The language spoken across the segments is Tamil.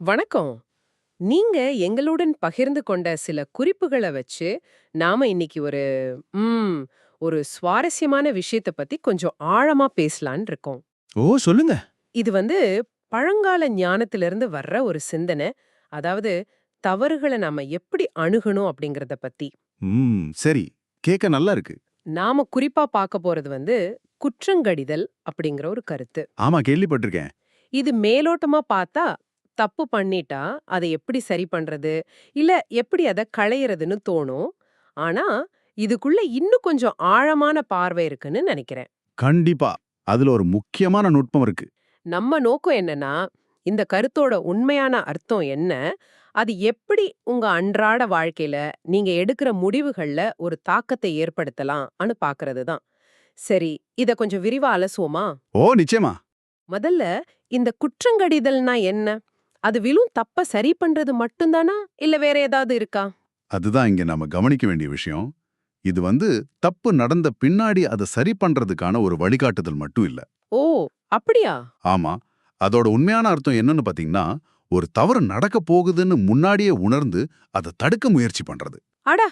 வணக்கம். நீங்க எங்களுடன் பகிர்ந்து கொண்ட சில குறிப்புகளை வச்சு நாம இன்னைக்கு ஒரு ம் ஒரு சுவாரஸ்யமான விஷயத்தை பத்தி கொஞ்சம் ஆழமா பேசலான்னு இருக்கோம். ஓ சொல்லுங்க. இது வந்து பழங்கால ஞானத்திலிருந்து வர்ற ஒரு சிந்தனை அதாவது தவறுகளை நாம எப்படி அணுகணும் அப்படிங்கறத பத்தி. ம் சரி. கேட்க நல்லா இருக்கு. நாம குறிப்பா பார்க்க போறது வந்து குற்றங்கடிதல் அப்படிங்கிற ஒரு கருத்து. ஆமா கேள்விப்பட்டிருக்கேன். இது மேலோட்டமா பார்த்தா தப்பு பண்ணிட்டா அதை எப்படி சரி பண்றது? இல்ல எப்படி அதை களையறதுன்னு தோணும். ஆனா இதுக்குள்ள இன்னும் கொஞ்சம் ஆழமான பார்வை இருக்குன்னு நினைக்கிறேன். கண்டிப்பா. அதுல ஒரு முக்கியமான நுட்பம் இருக்கு. நம்ம நோக்கம் என்னன்னா இந்த கருத்தோட உண்மையான அர்த்தம் என்ன? அது எப்படி உங்க அன்றாட வாழ்க்கையில நீங்க எடுக்கிற முடிவுகள்ல ஒரு தாக்கத்தை ஏற்படுத்தலாம்னு பாக்குறது தான். சரி இத கொஞ்சம் விரிவா அலசுவோமா? ஓ நிச்சயமா. முதல்ல இந்த குற்றங்கடிதல்னா என்ன? அது விழும் தப்ப சரி பண்றது மட்டும்தானா? இல்ல வேற ஏதாவது இருக்கா? அதுதான் இங்க நாம கவனிக்க வேண்டிய விஷயம். இது வந்து தப்பு நடந்த பின்னாடி அதை சரி பண்றதுக்கான ஒரு வழிகாட்டுதல் மட்டும் இல்ல. ஓ அப்படியா? ஆமா. அதோட உண்மையான அர்த்தம் என்னன்னு பாத்தீங்கன்னா ஒரு தவறு நடக்க போகுதுன்னு முன்னாடியே உணர்ந்து அதை தடுக்க முயற்சி பண்றது. அடா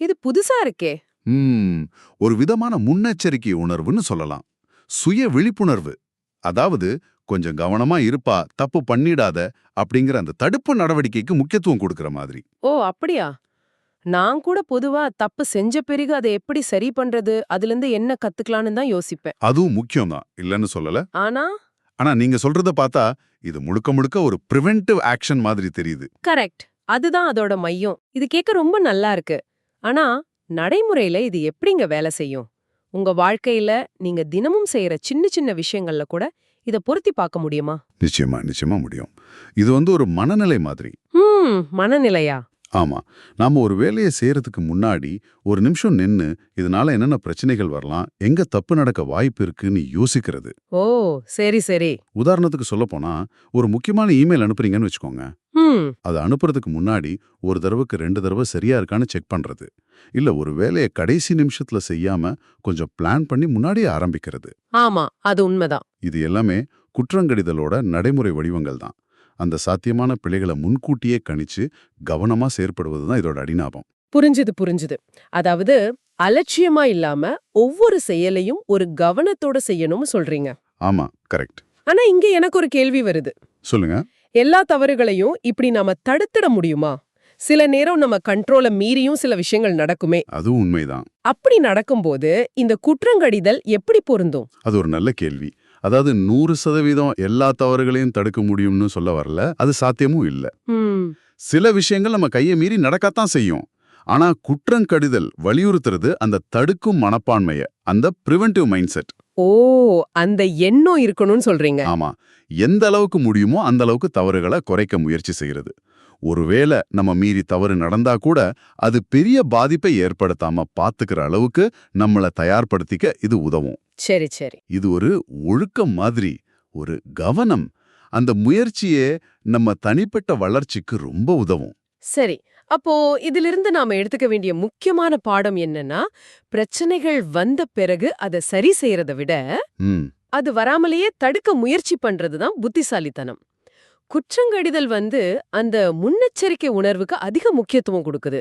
இது புதுசா இருக்கே. ஒரு விதமான முன்னெச்சரிக்கை உணர்வுன்னு சொல்லலாம். சுய விழிப்புணர்வு. அதாவது கொஞ்சம் கவனமா இருப்பா தப்பு பண்ணிடாத அப்படிங்கிற அந்த தடுப்பு நடவடிக்கைக்கு முக்கியத்துவம் கொடுக்கிற மாதிரி. ஓ அப்படியா? நான் கூட பொதுவா தப்பு செஞ்ச பிறகு அதை எப்படி சரி பண்றது அதுல இருந்து என்ன கத்துக்கலாம்னு தான் யோசிப்பேன். அதுவும் முக்கியம்தான் இல்லைன்னு சொல்லல. ஆனா? ஆனா நீங்க சொல்றத பார்த்தா இது முழுக்க முழுக்க ஒரு பிரிவென்டிவ் ஆக்ஷன் மாதிரி தெரியுது. கரெக்ட். அதுதான் அதோட மையம். இது கேட்க ரொம்ப நல்லா இருக்கு. ஆனா நடைமுறையில இது எப்படிங்க வேலை செய்யும்? உங்க வாழ்க்கையில நீங்க தினமும் செய்யற சின்ன சின்ன விஷயங்கள்ல கூட இத பொருத்தி பார்க்க முடியுமா? நிச்சயமா நிச்சயமா முடியும். இது வந்து ஒரு மனநிலை மாதிரி. மனநிலையா? ஆமா. நாம ஒரு வேலையை செய்யறதுக்கு முன்னாடி ஒரு நிமிஷம் நின்னு இதனால என்னென்ன பிரச்சனைகள் வரலாம் எங்க தப்பு நடக்க வாய்ப்பு இருக்குன்னு யோசிக்கிறது. ஓ சரி சரி. உதாரணத்துக்கு சொல்லப் போனா ஒரு முக்கியமான இமெயில் அனுப்புறீங்கன்னு வச்சுக்கோங்க. ஹம். அதை அனுப்புறதுக்கு முன்னாடி ஒரு தடவைக்கு ரெண்டு தடவை சரியா இருக்கான்னு செக் பண்றது. இல்ல ஒரு வேலையை கடைசி நிமிஷத்துல செய்யாம கொஞ்சம் பிளான் பண்ணி முன்னாடியே ஆரம்பிக்கிறது. ஆமா அது உண்மைதான். இது எல்லாமே குற்றங்கடிதலோட நடைமுறை வடிவங்கள் தான் அந்த சாத்தியமான பிழைகளை முன்கூட்டியே கணிச்சு கவனமா செயற்படுவது தான் இதோட அடிநாபம். புரிஞ்சுது புரிஞ்சுது. அதாவது அலட்சியமா இல்லாம ஒவ்வொரு செயலையும் ஒரு கவனத்தோட செய்யணும்னு சொல்றீங்க. ஆமா கரெக்ட். ஆனா இங்க எனக்கு ஒரு கேள்வி வருது. சொல்லுங்க. எல்லா தவறுகளையும் இப்படி நாம தடுத்திட முடியுமா? சில நேரம் நம்ம கண்ட்ரோல மீறியும் சில விஷயங்கள் நடக்குமே. அதுவும் உண்மைதான். அப்படி நடக்கும்போது இந்த குற்றங்கடிதல் எப்படி பொருந்தும்? அது ஒரு நல்ல கேள்வி. அதாவது நூறு சதவீதம் எல்லா தவறுகளையும் தடுக்க முடியும்னு சொல்ல வரல. அது சாத்தியமும் இல்ல. சில விஷயங்கள் நம்ம கையை மீறி நடக்கத்தான் செய்யும். ஆனா குற்றங்கடிதல் வலியுறுத்துறது அந்த தடுக்கும் மனப்பான்மைய அந்த பிரிவென்டிவ் மைண்ட் செட் ஓ அந்த எண்ணம் இருக்கணும்னு சொல்றீங்க. ஆமா. எந்த அளவுக்கு முடியுமோ அந்த அளவுக்கு தவறுகளை குறைக்க முயற்சி செய்கிறது ஒருவேளை நம்ம மீறி தவறு நடந்தா கூட அது பெரிய பாதிப்பை ஏற்படுத்தாம பாத்துக்கிற அளவுக்கு நம்மள தயார்படுத்திக்க இது உதவும். சரி சரி. இது ஒரு ஒழுக்கம் மாதிரி ஒரு கவனம். அந்த முயற்சியே நம்ம தனிப்பட்ட வளர்ச்சிக்கு ரொம்ப உதவும். சரி அப்போ இதிலிருந்து நாம எடுத்துக்க வேண்டிய முக்கியமான பாடம் என்னன்னா பிரச்சனைகள் வந்த பிறகு அதை சரி செய்யறதை விட அது வராமலேயே தடுக்க முயற்சி பண்றதுதான் புத்திசாலித்தனம். குற்றங்கடிதல் வந்து அந்த முன்னெச்சரிக்கை உணர்வுக்கு அதிக முக்கியத்துவம் கொடுக்குது.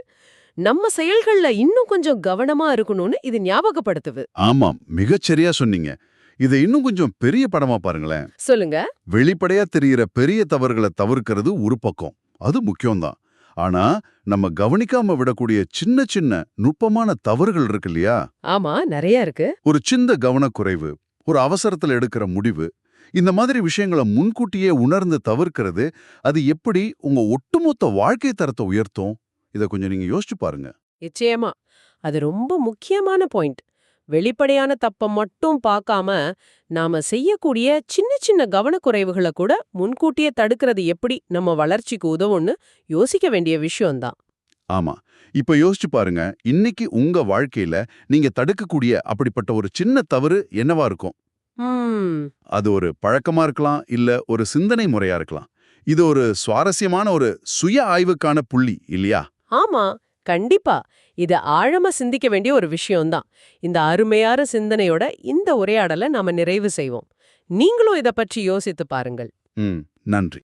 நம்ம செயல்கள்ல இன்னும் கொஞ்சம் கவனமா இருக்கணும்னு இது ஞாபகப்படுத்துது. ஆமாம் மிகச்சரியா சொன்னீங்க. இதை இன்னும் கொஞ்சம் பெரிய படமா பாருங்களேன். சொல்லுங்க. வெளிப்படையா தெரிகிற பெரிய தவறுகளை தவிர்க்கிறது ஒரு பக்கம். அது முக்கியம்தான். ஆனா நம்ம கவனிக்காம விடக்கூடிய சின்ன சின்ன நுட்பமான தவறுகள் இருக்கு இல்லையா? ஆமா நிறைய இருக்கு. ஒரு சின்ன கவனக்குறைவு ஒரு அவசரத்துல எடுக்கிற முடிவு இந்த மாதிரி விஷயங்களை முன்கூட்டியே உணர்ந்து தவிர்க்கிறது அது எப்படி உங்க ஒட்டுமொத்த வாழ்க்கை தரத்தை உயர்த்தும்? இதை கொஞ்சம் நீங்க யோசிச்சு பாருங்க. நிச்சயமா. அது ரொம்ப முக்கியமான பாயிண்ட். வெளிப்படையான தப்ப மட்டும் பார்க்காம நாம செய்யக்கூடிய சின்ன சின்ன கவனக்குறைவுகளை கூட முன்கூட்டியே தடுக்கிறது எப்படி நம்ம வளர்ச்சிக்கு உதவும்னு யோசிக்க வேண்டிய விஷயம்தான். ஆமா. இப்ப யோசிச்சு பாருங்க. இன்னைக்கு உங்க வாழ்க்கையில நீங்க தடுக்கக்கூடிய அப்படிப்பட்ட ஒரு சின்ன தவறு என்னவா இருக்கும்? அது ஒரு பழக்கமா இருக்கலாம் இல்ல ஒரு சிந்தனை முறையா இருக்கலாம். இது ஒரு சுவாரஸ்யமான ஒரு சுய ஆய்வுக்கான புள்ளி இல்லையா? ஆமா கண்டிப்பா. இது ஆழமா சிந்திக்க வேண்டிய ஒரு விஷயம்தான். இந்த அருமையான சிந்தனையோட இந்த உரையாடலை நாம நிறைவு செய்வோம். நீங்களும் இத பற்றி யோசித்து பாருங்கள். நன்றி.